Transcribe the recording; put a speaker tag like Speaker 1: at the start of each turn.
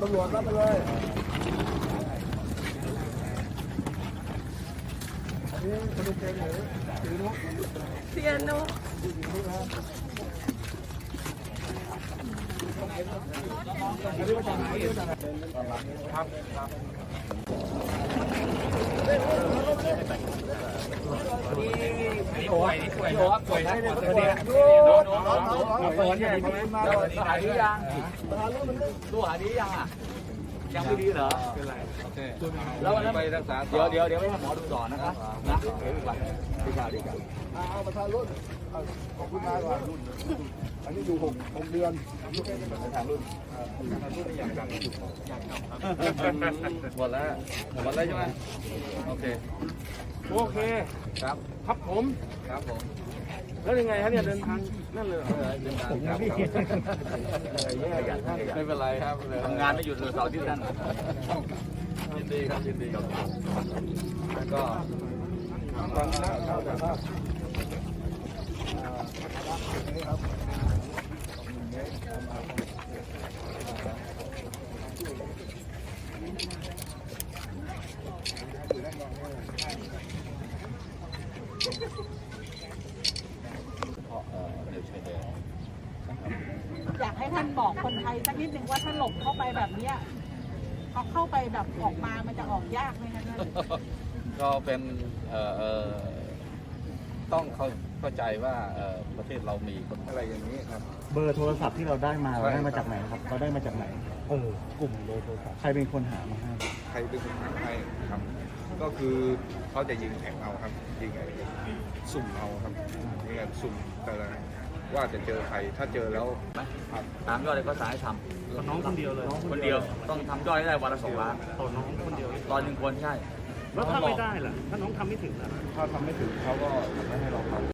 Speaker 1: ตำรวจรับไปเลยนี่ขนมเป็นหรือหรือนุ๊ก
Speaker 2: เปียโน
Speaker 1: นนี้มาจากไหนมาจากไหนครับครับ
Speaker 3: นี่ป่วยนี่ป่วยโอ้ป่วยนะป่วยเนี่ย
Speaker 1: โอ้โหน้องน้องน้อง
Speaker 3: เปิดเนี่ย
Speaker 1: ขอบคุณมาก
Speaker 3: เรา
Speaker 1: เลย
Speaker 3: หายดียัง
Speaker 1: ประธานรุ่นมันได้
Speaker 3: ดูหายดียังอะ ยังไม่ดีเหรอ
Speaker 4: เป็นไรโอเค
Speaker 3: แล้ววันนั้น
Speaker 4: ไปรักษา
Speaker 3: เดี๋ยวเดี๋ยวเดี๋ยวไปหาหมอดูต่อนะครับนะเดี๋ยวดีกว่าดีกว่าดีกว่า
Speaker 1: เอาประธานรุ่นเอาขอบคุณมากกว่ารุ่นอันนี้อยู่หกหกเดือน
Speaker 3: ทางรุ่น
Speaker 4: หมดแล้วหมดแล้วใช่ไหมโอเค
Speaker 5: โอเค
Speaker 4: ครับ
Speaker 5: ครับผม
Speaker 4: ครับผม
Speaker 5: แล้วยังไงฮะเนี่ยเดินทางนั่นเลยเหรอ
Speaker 4: เออเดินทางครับครับไม่เป็นไรครับ
Speaker 3: ทำงานไม่หยุดเลยเสาร์ที่นั่น
Speaker 4: ยินดีครับยินดีครับแล้วก็
Speaker 1: ฟังนะเข้าแต่ภาพ
Speaker 4: เอ่อเดี๋ยวช่วยเดิน
Speaker 2: อยากให้ท่านบอกคนไทยสักนิดหนึ่งว่าถ้าหลบเข้าไปแบบเนี้ยเขาเข้าไปแบบออกมามันจะออกยากไหมคะท่าน
Speaker 4: ก็เป็นเอ่อเอ่อต้องเข้าเข้าใจว่าเอ่อประเทศเรามีคนอะไรอย่างนี้ครับ
Speaker 6: เบอร์โทรศัพท์ที่เราได้มา
Speaker 4: ใช่
Speaker 6: เราได้มาจากไหนครับเราได้มาจากไหนเออกลุ่มเบอร์โทรศัพท์ใครเป็นคนหามาให้
Speaker 7: ใครเป็นคนทำให้ครับ ก็คือเขาจะยิงแข่งเอาครับยิงไอ้สุ่มเอาครับนี่กันสุ่มแต่ละ ว่าจะเจอใครถ้าเจอแล้ว
Speaker 3: ตามยอดเลยก็สายท
Speaker 5: น้องคนเดียวเลยำ
Speaker 3: คนเดียวต้องทำยอดให้ได้วันละสองล้าน
Speaker 5: ต่อน้องคนเดียว
Speaker 3: ตอนหนึ่งคนใช่
Speaker 5: แล้วถ้าไม่ได้ล่ะถ้าน้องทำไม่ถึงล่ะ
Speaker 7: ถ้าทำไม่ถึงเขาก็ไม่ให้เราทำ